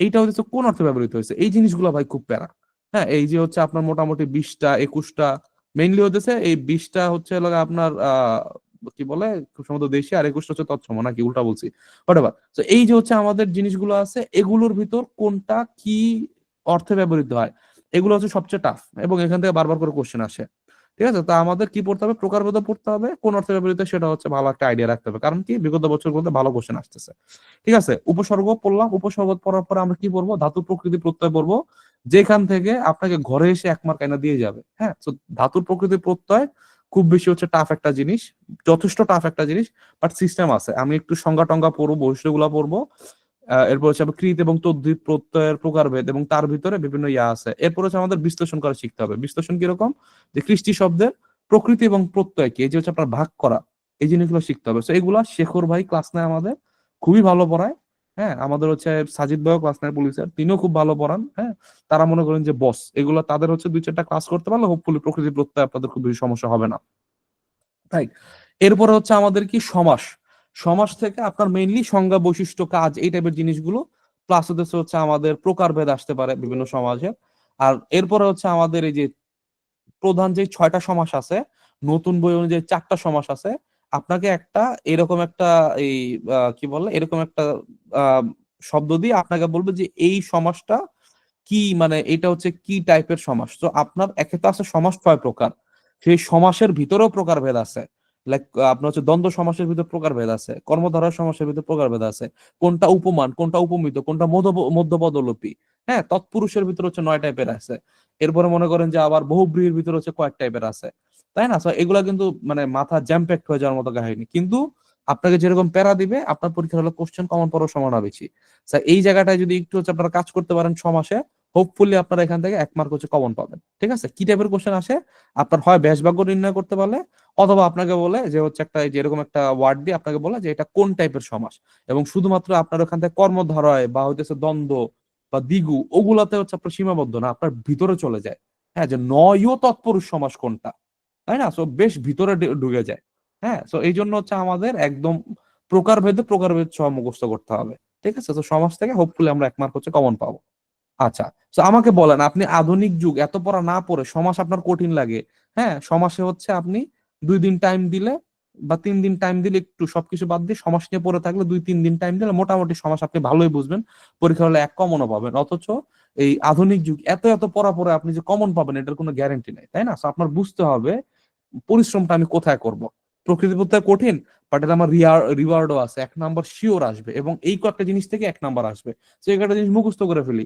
A: এইটা হচ্ছে কোন অর্থে ব্যবহৃত হয়েছে? এই জিনিসগুলো ভাই খুব প্যারা। হ্যাঁ এই যে হচ্ছে আপনার মোটামুটি বিশটা, একুশটা মেইনলি হতেছে এই বিশটা হচ্ছে আপনার কি বলে, খুব সম্ভবত দেশি আর একুশটা হচ্ছে তৎসম নাকি, উল্টা বলছি। হোয়াট তো এই যে হচ্ছে আমাদের জিনিসগুলো আছে, এগুলোর ভিতর কোনটা কি অর্থে ব্যবহৃত হয়? এগুলো হচ্ছে সবচেয়ে টাফ এবং এখান থেকে বারবার করে কোশ্চেন আসে। ঠিক আছে? তা আমাদের কি পড়তে হবে? প্রকারভেদ পড়তে হবে। কোন অর্থে ব্যবহৃত সেটা হচ্ছে ভালো একটা আইডিয়া রাখতে হবে। কারণ কি? বিগত বছরগুলোতে ভালো কোশ্চেন আসতেছে। ঠিক আছে? উপসর্গ পড়লাম। উপসর্গ পড়ার পরে আমরা কি পড়ব? ধাতু প্রকৃতি প্রত্যয় পড়ব। যেখান থেকে আপনাকে ঘরে এসে এক মার্ক আইনা দিয়ে যাবে। হ্যাঁ? তো ধাতুর প্রকৃতি প্রত্যয় খুব বেশি হচ্ছে টাফ একটা জিনিস। যথেষ্ট টাফ একটা জিনিস। বাট সিস্টেম আছে। আমি একটু সংজ্ঞা টঙ্গা পড়ব, বৈশিষ্ট্যগুলো পড়ব। এরপর হচ্ছে কৃত এবং তদ্ধিত প্রত্যয়ের প্রকারভেদ এবং তার ভিতরে বিভিন্ন ইয়া আছে। এরপর হচ্ছে আমাদের বিশ্লেষণ করা শিখতে হবে। বিশ্লেষণ কীরকম? যে কৃষ্টি শব্দের প্রকৃতি এবং প্রত্যয় কি? এই যে হচ্ছে আপনার ভাগ করা, এই জিনিসগুলো শিখতে হবে। এগুলা শেখর ভাই ক্লাস নেয় আমাদের, খুবই ভালো পড়ায়। হ্যাঁ আমাদের হচ্ছে সাজিদ ভাইও ক্লাস নেয় পুলিশের, তিনিও খুব ভালো পড়ান। হ্যাঁ তারা মনে করেন যে বস এগুলো তাদের হচ্ছে দুই চারটা ক্লাস করতে পারলে হোপফুলি প্রকৃতি প্রত্যয় আপনাদের খুব বেশি সমস্যা হবে না। তাই এরপরে হচ্ছে আমাদের কি? সমাস। সমাস থেকে আপনার মেইনলি সংজ্ঞা বৈশিষ্ট্য, কাজ এই টাইপের জিনিসগুলো প্লাস হচ্ছে হচ্ছে আমাদের প্রকারভেদ আসতে পারে বিভিন্ন সমাজে আর এরপরে হচ্ছে আমাদের এই যে প্রধান যে ছয়টা সমাস আছে, নতুন বই অনুযায়ী চারটা সমাস আছে, আপনাকে একটা এরকম একটা এই কি বলে, এরকম একটা শব্দ দিয়ে আপনাকে বলবে যে এই সমাসটা কি মানে এটা হচ্ছে কি টাইপের সমাস। তো আপনার একে তো আছে সমাস ছয় প্রকার। সেই সমাসের ভিতরেও প্রকারভেদ আছে। লাইক আপনার হচ্ছে দ্বন্দ্ব সমাসের ভিতর প্রকারভেদ আছে কর্মধারয় সমাসের ভিতর প্রকারভেদ আছে। কোনটা উপমান, কোনটা উপমিত, কোনটা মধ্য, মধ্যপদলোপী? হ্যাঁ তৎপুরুষের ভিতরে হচ্ছে নয় টাইপের আছে। এরপরে মনে করেন যে আবার বহুব্রীহির ভিতরে হচ্ছে কয়েক টাইপের আছে। তাই না? এগুলা কিন্তু মানে মাথা জ্যাম প্যাক্ট হয়ে যাওয়ার মতো কাহিনী। কিন্তু আপনাকে যেরকম প্যারা দিবে, আপনার পরীক্ষা হলো কোশ্চেন কমন পড়ার সম্ভাবনা বেশি এই জায়গাটায় যদি একটু হচ্ছে আপনারা কাজ করতে পারেন সমাসে হোপফুলি আপনারা এখান থেকে এক মার্ক হচ্ছে কমন পাবেন। ঠিক আছে? কি টাইপের কোশ্চেন আসে? আপনার হয় ব্যাসভাগ্য নির্ণয় করতে পারলে, অথবা আপনাকে বলে যে হচ্ছে একটা এই যে এরকম একটা ওয়ার্ড দিয়ে আপনাকে বলে যে এটা কোন টাইপের সমাস? এবং শুধুমাত্র আপনার ওখান থেকে কর্মধারয় বা হইতেছে দ্বন্দ্ব বা দিগু, ওগুলাতে হচ্ছে আপনার সীমাবদ্ধ না, আপনার ভিতরে চলে যায়। হ্যাঁ যে নয় তৎপুরুষ সমাস কোনটা? তাই না? সো বেশ ভিতরে ঢুকে যায়। হ্যাঁ সো এই জন্য হচ্ছে আমাদের একদম প্রকারভেদে প্রকারভেদ সহ মুখস্থ করতে হবে। ঠিক আছে? তো সমাজ থেকে হোপফুলি আমরা এক মার্ক হচ্ছে কমন পাবো। আচ্ছা তো আমাকে বলেন, আপনি আধুনিক যুগ, এত পড়া না পড়ে সমাস আপনার কঠিন লাগে। হ্যাঁ সমাসে হচ্ছে আপনি দুই দিন টাইম দিলে বা তিন দিন টাইম দিলে একটু সবকিছু বাদ দিয়ে সমাজ নিয়ে পড়ে থাকলে দুই, তিন দিন টাইম দিলে মোটামুটি সমাজ আপনি ভালোই বুঝবেন। পরীক্ষা হলে এক কমনও পাবেন। অথচ এই আধুনিক যুগ, এত এত পড়া পরে আপনি যে কমন পাবেন, এটার কোনো গ্যারান্টি নেই, তাই না? আপনার বুঝতে হবে পরিশ্রমটা আমি কোথায় করব। প্রকৃতিপত্তা কঠিন বাট এটা আমার রিওয়ার্ডও আছে। এক নাম্বার শিওর আসবে এবং এই কয়েকটা জিনিস থেকে এক নাম্বার আসবে। তো এই কয়েকটা জিনিস মুখস্থ করে ফেলি।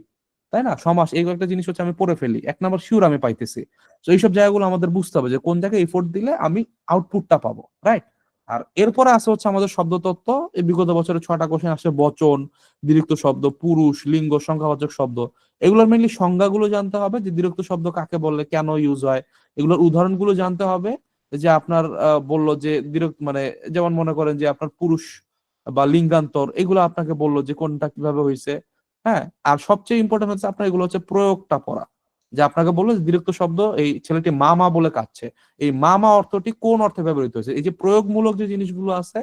A: তাই না? সমাস, এই কয়েকটা জিনিস হচ্ছে আমি পড়ে ফেলি। এক নাম্বার শিওর আমি পাইতেছি। তো এইসব জায়গাগুলো আমাদের বুঝতে হবে যে কোন জায়গায় এফোর্ট দিলে আমি আউটপুটটা পাবো রাইট আর এরপরে আছে হচ্ছে আমাদের শব্দতত্ত্ব। এই বিগত বছরের ছটা কোশ্চেন আসে, বচন, বিরক্ত শব্দ, পুরুষ, লিঙ্গ, সংখ্যাবাচক শব্দ। এগুলোর মেনলি সংজ্ঞাগুলো জানতে হবে যে বিরক্ত শব্দ কাকে বললে কেন ইউজ হয়। এগুলোর উদাহরণগুলো জানতে হবে যে আপনার বলল যে বিরক্ত মানে যেমন মনে করেন যে আপনার পুরুষ বা লিঙ্গান্তর, এগুলো আপনাকে বলল যে কোনটা কীভাবে হয়েছে হ্যাঁ? আর সবচেয়ে ইম্পর্টেন্ট হচ্ছে আপনার এগুলো হচ্ছে প্রয়োগটা পড়া। যে আপনাকে বলল বিরক্ত শব্দ এই ছেলেটি মা মা বলে কাচ্ছে এই মা মা অর্থটি কোন অর্থে ব্যবহৃত হয়েছে? এই যে প্রয়োগমূলক যে জিনিসগুলো আছে,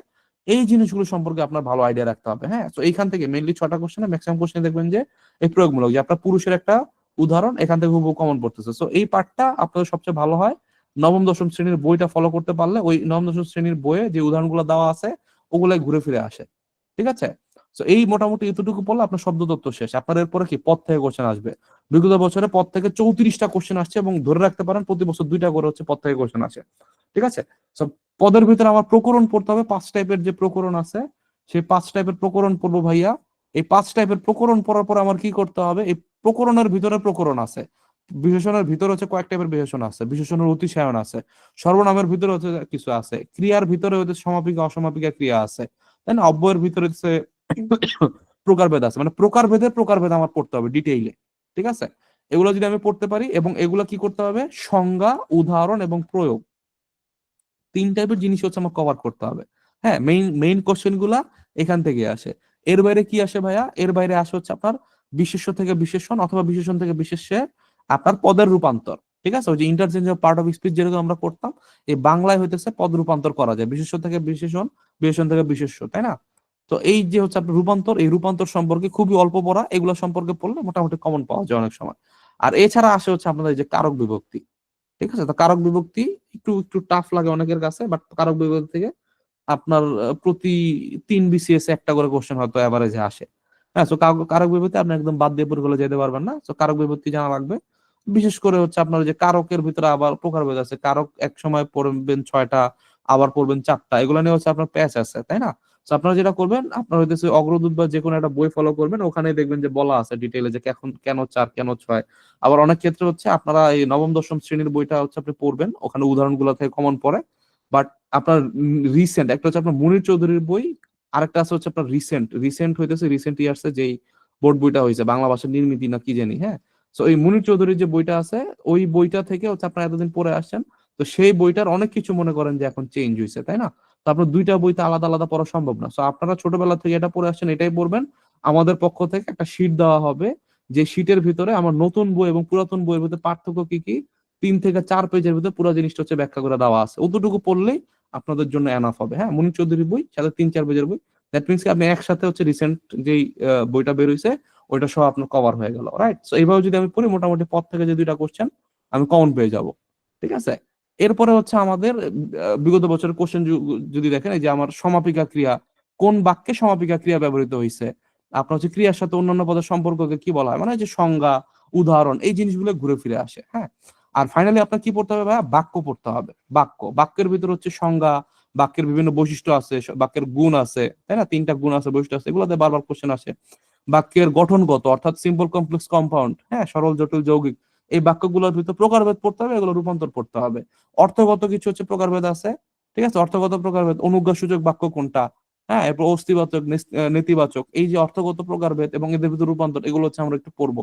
A: এই জিনিসগুলো সম্পর্কে আপনার ভালো আইডিয়া রাখতে হবে হ্যাঁ? তো এইখান থেকে মেনলি ছটা কোশ্চেনে ম্যাক্সিমাম কোশ্চেন দেখবেন যে এই প্রয়োগমূলক, যে আপনার পুরুষের একটা উদাহরণ এখান থেকে খুব কমন পড়তেছে। তো এই পার্টটা আপনাদের সবচেয়ে ভালো হয়। নবম, দশম শ্রেণির বইটা ফলো করতে পারলে ওই নবম, দশম শ্রেণির বইয়ে যে উদাহরণগুলো দেওয়া আছে ওগুলাই ঘুরে ফিরে আসে। ঠিক আছে? তো এই মোটামুটি এতটুকু পড়লে আপনার শব্দ তত্ত্ব শেষ। আপনার এরপরে কি পথ থেকে কোশ্চেন আসবে? বিগত বছরে পথ থেকে চৌত্রিশটা কোশ্চেন আসছে এবং ধরে রাখতে পারেন প্রতি বছর দুইটা করে হচ্ছে পদ থেকে কোশ্চেন আছে ঠিক আছে? পদের ভিতরে আমার প্রকরণ পড়তে হবে। পাঁচ টাইপের যে প্রকরণ আছে, সেই পাঁচ টাইপের প্রকরণ পড়ব ভাইয়া। এই পাঁচ টাইপের প্রকরণ পড়ার পর আমার কি করতে হবে? এই প্রকরণের ভিতরে প্রকরণ আছে। বিশেষণের ভিতরে হচ্ছে কয়েক টাইপের বিশেষণ আছে। বিশেষণের অতিশায়ন আছে। সর্বনামের ভিতরে হচ্ছে কিছু আছে। ক্রিয়ার ভিতরে হচ্ছে সমাপিকা, অসমাপিকা ক্রিয়া আছে। তাই না অব্যয়ের ভিতরে হচ্ছে প্রকারভেদ আছে। মানে প্রকারভেদের প্রকারভেদ আমার পড়তে হবে ডিটেইলে ঠিক আছে? এগুলো যদি আমি পড়তে পারি এবং এগুলো কি করতে হবে? সংজ্ঞা, উদাহরণ এবং প্রয়োগ। তিন টাইপের জিনিস হচ্ছে আমার কভার করতে হবে। হ্যাঁ মেইন মেইন কোশ্চেনগুলা এখান থেকে আসে। এর বাইরে কি আসে ভাইয়া? এর বাইরে আসে হচ্ছে আপনার বিশেষ্য থেকে বিশেষণ অথবা বিশেষণ থেকে বিশেষ্যের আপনার পদের রূপান্তর। ঠিক আছে? ওই যে interchange of part of speech যেরকম আমরা করতাম এই বাংলায় হইতেছে পদ রূপান্তর করা যায়। বিশেষ্য থেকে বিশেষণ বিশেষণ থেকে বিশেষ্য, তাই না? তো এই যে হচ্ছে আপনার রূপান্তর, এই রূপান্তর সম্পর্কে খুবই অল্প পড়া, এগুলো সম্পর্কে পড়লে মোটামুটি কমন পাওয়া যায় অনেক সময়। আর এছাড়া আসে হচ্ছে আপনাদের যে কারক বিভক্তি, ঠিক আছে? তো কারক বিভক্তি একটু একটু টাফ লাগে অনেকের কাছে বাট কারক বিভক্তি থেকে আপনার প্রতি তিন বিসিএস একটা করে কোশ্চেন হয়তো এভারেজে আসে। হ্যাঁ তো কারক বিভক্তি আপনি একদম বাদ দিয়ে পরীক্ষা যেতে পারবেন না। তো কারক বিভক্তি জানা লাগবে। বিশেষ করে হচ্ছে আপনার যে কারকের ভিতরে আবার প্রকারভেদ আছে। কারক এক সময় পড়বেন ছয়টা, আবার পড়বেন চারটা, এগুলো নিয়ে হচ্ছে আপনার প্যাচ আছে, তাই না? তো আপনারা যেটা করবেন, আপনার হইতেছে অগ্রদূত বা যে কোনো একটা বই ফলো করবেন ওখানে দেখবেন যে বলা আছে ডিটেইলে যে এখন কেন চার, কেন ছয়। আবার অনেক ক্ষেত্রে হচ্ছে আপনারা এই নবম, দশম শ্রেণির বইটা হচ্ছে আপনি পড়বেন, ওখানে উদাহরণগুলো থেকে কমন পড়ে। বাট আপনার রিসেন্ট একটা হচ্ছে আপনার মুনির চৌধুরীর বই, আরেকটা আছে হচ্ছে আপনার রিসেন্ট রিসেন্ট হইতেছে রিসেন্ট ইয়ার্সে যেই বোর্ড বইটা হয়েছে বাংলা ভাষার নির্মিতি না কি জানি হ্যাঁ? তো এই মুনির চৌধুরীর যে বইটা আছে, ওই বইটা থেকে হচ্ছে আপনারা এতদিন পড়ে আসছেন। তো সেই বইটার অনেক কিছু মনে করেন যে এখন চেঞ্জ হয়েছে তাই না? আপনার দুইটা বইতে আলাদা আলাদা পড়া সম্ভব না। তো আপনারা ছোটবেলা থেকে এটা পড়ে আসছেন, এটাই পড়বেন। আমাদের পক্ষ থেকে একটা শীট দেওয়া হবে, যে শীটের ভিতরে আমার নতুন বই এবং পুরাতন বইয়ের ভিতরে পার্থক্য কি কি? তিন থেকে চার পেজের ভিতরে পুরো জিনিসটা হচ্ছে ব্যাখ্যা করে দেওয়া আছে। অতটুকু পড়লেই আপনাদের জন্য এনাফ হবে। হ্যাঁ মুনির চৌধুরীর বই, সাথে তিন চার পেজের বই। দ্যাট মিনস আপনি একসাথে হচ্ছে রিসেন্ট যেই বইটা বের ওইটা সব আপনার কভার হয়ে গেল রাইট তো এইভাবে যদি আমি পড়ি, মোটামুটি পদ থেকে যে দুইটা কোশ্চেন আমি কমন পেয়ে যাব। ঠিক আছে? এরপরে হচ্ছে আমাদের বিগত বছরের কোশ্চেন যদি দেখেন, এই যে আমার সমাপিকা ক্রিয়া, কোন বাক্যে সমাপিকা ক্রিয়া ব্যবহৃত হয়েছে আপনার হচ্ছে ক্রিয়ার সাথে অন্যান্য পদের সম্পর্ককে কি বলা হয়? মানে যে সংজ্ঞা, উদাহরণ, এই জিনিসগুলো ঘুরে ফিরে আসে হ্যাঁ? আর ফাইনালি আপনার কি পড়তে হবে ভাইয়া? বাক্য পড়তে হবে, বাক্য। বাক্যের ভিতর হচ্ছে সংজ্ঞা, বাক্যের বিভিন্ন বৈশিষ্ট্য আছে বাক্যের গুণ আছে, তাই না? তিনটা গুণ আছে, বৈশিষ্ট্য আছে, এগুলোতে বারবার কোশ্চেন আসে। বাক্যের গঠনগত, অর্থাৎ সিম্পল কমপ্লেক্স কম্পাউন্ড হ্যাঁ? সরল, জটিল, যৌগিক। এই বাক্যগুলোর ভিতর প্রকারভেদ পড়তে হবে এগুলো রূপান্তর পড়তে হবে। অর্থগত কিছু হচ্ছে প্রকারভেদ আছে ঠিক আছে? অর্থগত প্রকারভেদ অনুজ্ঞা সূচক বাক্য কোনটা? হ্যাঁ এরপর আহ, নেতিবাচক এই যে অর্থগত প্রকারভেদ এবং এদের ভিতর রূপান্তর এগুলো হচ্ছে আমরা একটু পড়ব।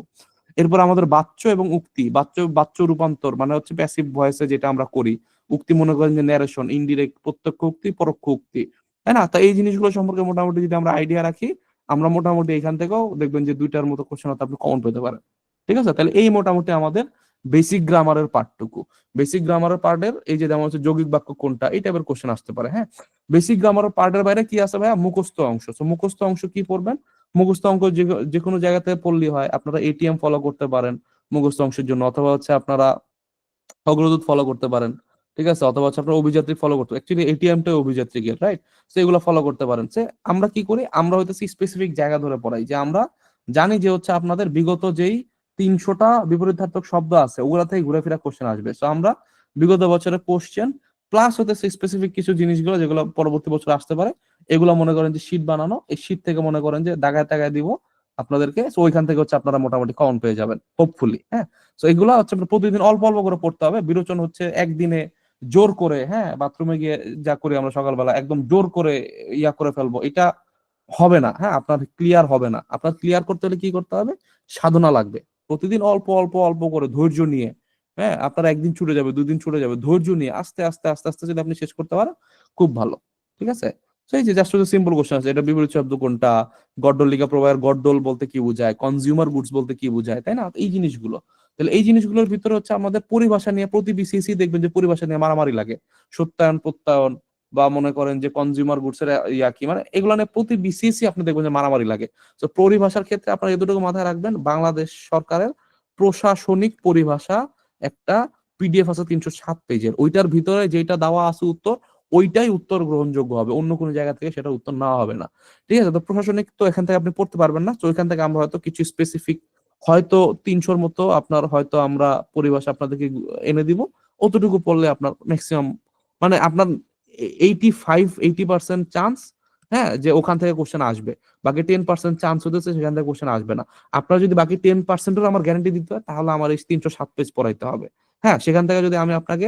A: এরপর আমাদের বাচ্য এবং উক্তি বাচ্য বাচ্য রূপান্তর মানে হচ্ছে প্যাসিভ ভয়েসে যেটা আমরা করি। উক্তি মনে করেন যে ন্যারেশন ইনডিরেক্ট প্রত্যক্ষ উক্তি পরোক্ষ উক্তি তাই না? তা এই জিনিসগুলো সম্পর্কে মোটামুটি যদি আমরা আইডিয়া রাখি আমরা মোটামুটি এখান থেকেও দেখবেন যে দুইটার মতো কোশ্চেন আপনি কমন পেতে পারেন। ঠিক আছে? তাহলে এই মোটামুটি আমাদের বেসিক গ্রামারের পার্টটুকু বেসিক গ্রামারের পার্টের এই যে যেমন হচ্ছে যৌগিক বাক্য কোনটা, এই টাইপের কোশ্চেন আসতে পারে হ্যাঁ? বেসিক গ্রামারের পার্টের বাইরে কি আছে ভাইয়া? মুখস্থ অংশ। তো মুখস্থ অংশ কি পড়বেন? মুখস্থ অঙ্ক যে কোনো জায়গাতে পড়লেই হয়। আপনারা এটিএম ফলো করতে পারেন মুখস্থ অংশের জন্য, অথবা হচ্ছে আপনারা অগ্রদূত ফলো করতে পারেন, ঠিক আছে? অথবা হচ্ছে আপনার অভিযাত্রী ফলো করতে অ্যাকচুয়ালি এটিএমটাই অভিযাত্রী গেট রাইট সো এগুলো ফলো করতে পারেন। সে, আমরা কি করি? আমরা হইতেছি স্পেসিফিক জায়গা ধরে পড়াই, যে আমরা জানি যে হচ্ছে আপনাদের বিগত যেই তিনশোটা বিপরীতার্থক শব্দ আছে, ওগুলা থেকে ঘুরে ফিরা কোশ্চেন আসবে। সো আমরা বিগত বছরের কোশ্চেন প্লাস হতেছে স্পেসিফিক কিছু জিনিসগুলো যেগুলো পরবর্তী বছর আসতে পারে, এগুলো মনে করেন যে শীট বানানো, এই শীট থেকে মনে করেন যে দাগায় তাগায় দিব আপনাদেরকে। ওইখান থেকে হচ্ছে আপনারা মোটামুটি কমন পেয়ে যাবেন হোপফুলি হ্যাঁ। সো এগুলো হচ্ছে প্রতিদিন অল্প অল্প করে পড়তে হবে। বিরোচন হচ্ছে একদিনে জোর করে হ্যাঁ বাথরুমে গিয়ে যা করি আমরা সকালবেলা, একদম জোর করে ইয়া করে ফেলব। এটা হবে না হ্যাঁ আপনার ক্লিয়ার হবে না। আপনার ক্লিয়ার করতে হলে কি করতে হবে? সাধনা লাগবে। প্রতিদিন অল্প অল্প অল্প করে ধৈর্য নিয়ে হ্যাঁ আপনার একদিন ছুটে যাবে, দুদিন ছুটে যাবে, ধৈর্য নিয়ে আস্তে আস্তে আস্তে আস্তে যদি আপনি শেষ করতে পারেন, খুব ভালো, ঠিক আছে? সেই যে জাস্ট সিম্পল কোশ্চেন আছে, এটা বিপরীত শব্দ কোনটা? গড্ডল লিগা প্রবাহের গড্ডল বলতে কি বোঝায়? কনজিউমার গুডস বলতে কি বোঝায়? তাই না? এই জিনিসগুলো। তাহলে এই জিনিসগুলোর ভিতরে হচ্ছে আমাদের পরিভাষা নিয়ে, প্রতি বিসিএসি দেখবেন যে পরিভাষা নিয়ে মারামারি লাগে। সত্যায়ন, প্রত্যায়ন বা মনে করেন যে কনজিউমার গুডস এর ইয়া কি মানে এগুলো নিয়ে প্রতি বিসিএসি আপনি দেখবেন যে মারামারি লাগে। তো পরিভাষার ক্ষেত্রে আপনারা এতটুকু মাথায় রাখবেন। বাংলাদেশ সরকারের প্রশাসনিক পরিভাষা একটা পিডিএফ আছে তিনশো সাত পেজের। ওইটার ভিতরে যেটা দেওয়া আছে উত্তর, ওইটাই উত্তর গ্রহণযোগ্য হবে। অন্য কোনো জায়গা থেকে সেটা উত্তর নেওয়া হবে না। ঠিক আছে? তো প্রশাসনিক তো এখান থেকে আপনি পড়তে পারবেন না। তো এখান থেকে আমরা হয়তো কিছু স্পেসিফিক হয়তো তিনশোর মতো আপনার হয়তো আমরা পরিভাষা আপনাদেরকে এনে দিব। অতটুকু পড়লে আপনার ম্যাক্সিমাম মানে আপনার eighty five eighty percent chance হ্যাঁ যে ওখান থেকে কোশ্চেন আসবে। বাকি টেন পার্সেন্ট চান্স হতেছে, সেখান থেকে কোশ্চেন আসবে না। আপনার যদি বাকি টেন পার্সেন্টের আমার গ্যারান্টি দিতে হয়, তাহলে আমার এই তিনশো সাত পেজ পড়াইতে হবে। হ্যাঁ সেখান থেকে যদি আমি আপনাকে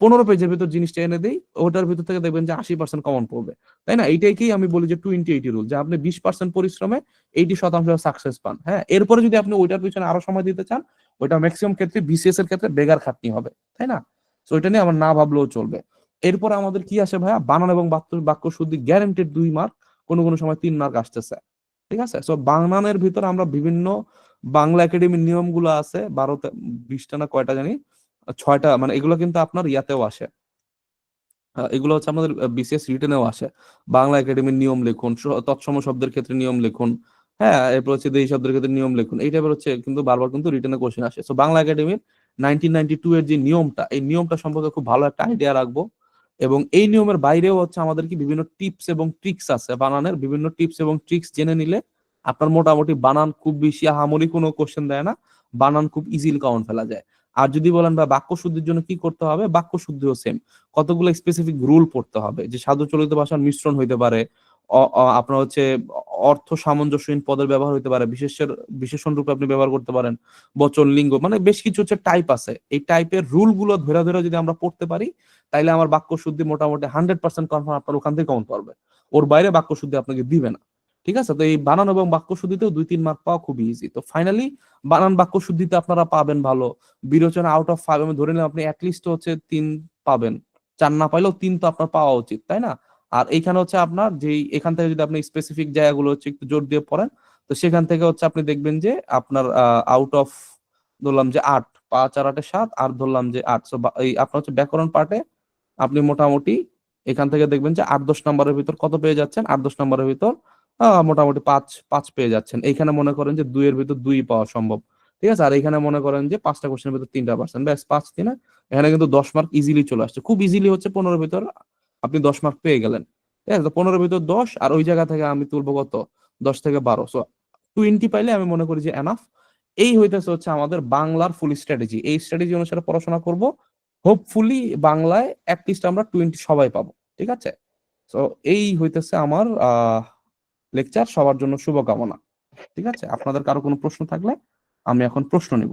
A: পনেরো পেজের ভিতর জিনিসটা এনে দিই, ওটার ভিতর থেকে দেখবেন যে আশি পার্সেন্ট কমন পড়বে। তাই না? এইটাকেই আমি বলি যে টোয়েন্টি এইটি রুল যে আপনি বিশ পার্সেন্ট পরিশ্রমে এইটি শতাংশ সাকসেস পান। হ্যাঁ এরপরে যদি আপনি ওইটার পিছনে আরও সময় দিতে চান, ওইটা ম্যাক্সিমাম ক্ষেত্রে বিসিএস এর ক্ষেত্রে বেগার খাটনি হবে। তাই না? তো ওইটা নিয়ে আমার না ভাবলেও চলবে। এরপরে আমাদের কি আসে ভাইয়া? বানান এবং বাক্য শুদ্ধি গ্যারান্টেড দুই মার্ক কোনো কোনো সময় তিন মার্ক আসতেছে। ঠিক আছে? সো বানানের ভিতরে আমরা বিভিন্ন বাংলা একাডেমির নিয়মগুলো আছে, বারোতে, বিশটা না কয়টা জানি, ছয়টা মানে এগুলো কিন্তু আপনার ইয়াতেও আসে। এগুলো হচ্ছে আমাদের বিসিএস রিটেনেও আসে। বাংলা একাডেমির নিয়ম লিখুন তৎসম শব্দের ক্ষেত্রে নিয়ম লিখুন হ্যাঁ এরপর হচ্ছে এই শব্দের ক্ষেত্রে নিয়ম লিখুন, এই টাইপের হচ্ছে কিন্তু বারবার কিন্তু রিটেনে কোশ্চেন আসে। সো বাংলা একাডেমির নাইনটিন নাইনটি টু এর যে নিয়মটা, এই নিয়মটা সম্পর্কে খুব ভালো একটা আইডিয়া রাখব। এবং এই নিয়মের বাইরেও হচ্ছে আমাদের কি বিভিন্ন টিপস এবং ট্রিক্স আছে। বানানের বিভিন্ন টিপস এবং ট্রিক্স জেনে নিলে আপনার মোটামুটি বানান খুব বেশি আহামরি কোনো কোশ্চেন দেয় না, বানান খুব ইজিলি কাউন্ট ফেলা যায়। আর যদি বলেন বা বাক্য শুদ্ধির জন্য কি করতে হবে, বাক্য শুদ্ধিও সেম কতগুলো স্পেসিফিক রুল পড়তে হবে, যে সাধু চলিত ভাষার মিশ্রণ হইতে পারে আপনার হচ্ছে অর্থ সামঞ্জস্যহীন পদের ব্যবহার হইতে পারে, বিশেষের বিশেষণ রূপে আপনি ব্যবহার করতে পারেন বচন লিঙ্গ মানে বেশ কিছু হচ্ছে টাইপ আছে। এই টাইপের রুলগুলো ধরে ধরে যদি আমরা পড়তে পারি তাইলে আমার বাক্য শুদ্ধি মোটামুটি হান্ড্রেড পার্সেন্ট কনফার্ম আপনার ওখান থেকে কাউন্ট পারবে ওর বাইরে বাক্য শুদ্ধি আপনাকে দিবে না। ঠিক আছে? তো এই বানান এবং বাক্য শুদ্ধিতেও দুই তিন মার্ক পাওয়া খুবই ইজি তো ফাইনালি বানান বাক্য শুদ্ধিতে আপনারা পাবেন ভালো। বিরোচনা আউট অফ ফাইভ আমি ধরে নিলাম আপনি অ্যাটলিস্ট হচ্ছে তিন পাবেন। চার না পাইলেও তিন তো আপনার পাওয়া উচিত, তাই না? আর এইখানে হচ্ছে আপনার যে এখান থেকে যদি আপনি স্পেসিফিক জায়গাগুলো হচ্ছে একটু জোর দিয়ে পড়েন, তো সেখান থেকে হচ্ছে আপনি দেখবেন যে আপনার আউট অফ ধরলাম যে আট, পাঁচ আর আটে সাত, আর ধরলাম যে আট। সো এই আপনার হচ্ছে ব্যাকরণ পার্টে আপনি মোটামুটি এখান থেকে দেখবেন যে আট দশ নম্বরের ভিতর কত পেয়ে যাচ্ছেন? আট দশ নম্বরের ভিতর মোটামুটি পাঁচ পাঁচ পেয়ে যাচ্ছেন। এইখানে মনে করেন যে দুইয়ের ভিতর দুই পাওয়া সম্ভব। ঠিক আছে? আর এখানে মনে করেন যে পাঁচটা কোশ্চেনের ভিতর তিনটা পার্সেন্ট ব্যাস, পাঁচ তিনে এখানে কিন্তু দশ মার্ক ইজিলি চলে আসছে। খুব ইজিলি হচ্ছে পনেরোর ভিতর আপনি দশ মার্ক পেয়ে গেলেন। ঠিক আছে? পনেরোর ভিতর দশ আর ওই জায়গা থেকে আমি তুলবো কত? দশ থেকে বারো। সো টোয়েন্টি পাইলে আমি মনে করি যে এনাফ এই হইতেছে হচ্ছে আমাদের বাংলার ফুল স্ট্র্যাটেজি এই স্ট্র্যাটেজি অনুসারে পড়াশোনা করব। হোপফুলি বাংলায় অ্যাটলিস্ট আমরা টোয়েন্টি সবাই পাবো, ঠিক আছে? তো এই হইতেছে আমার লেকচার সবার জন্য শুভকামনা, ঠিক আছে? আপনাদের কারও কোনো প্রশ্ন থাকলে আমি এখন প্রশ্ন নিব।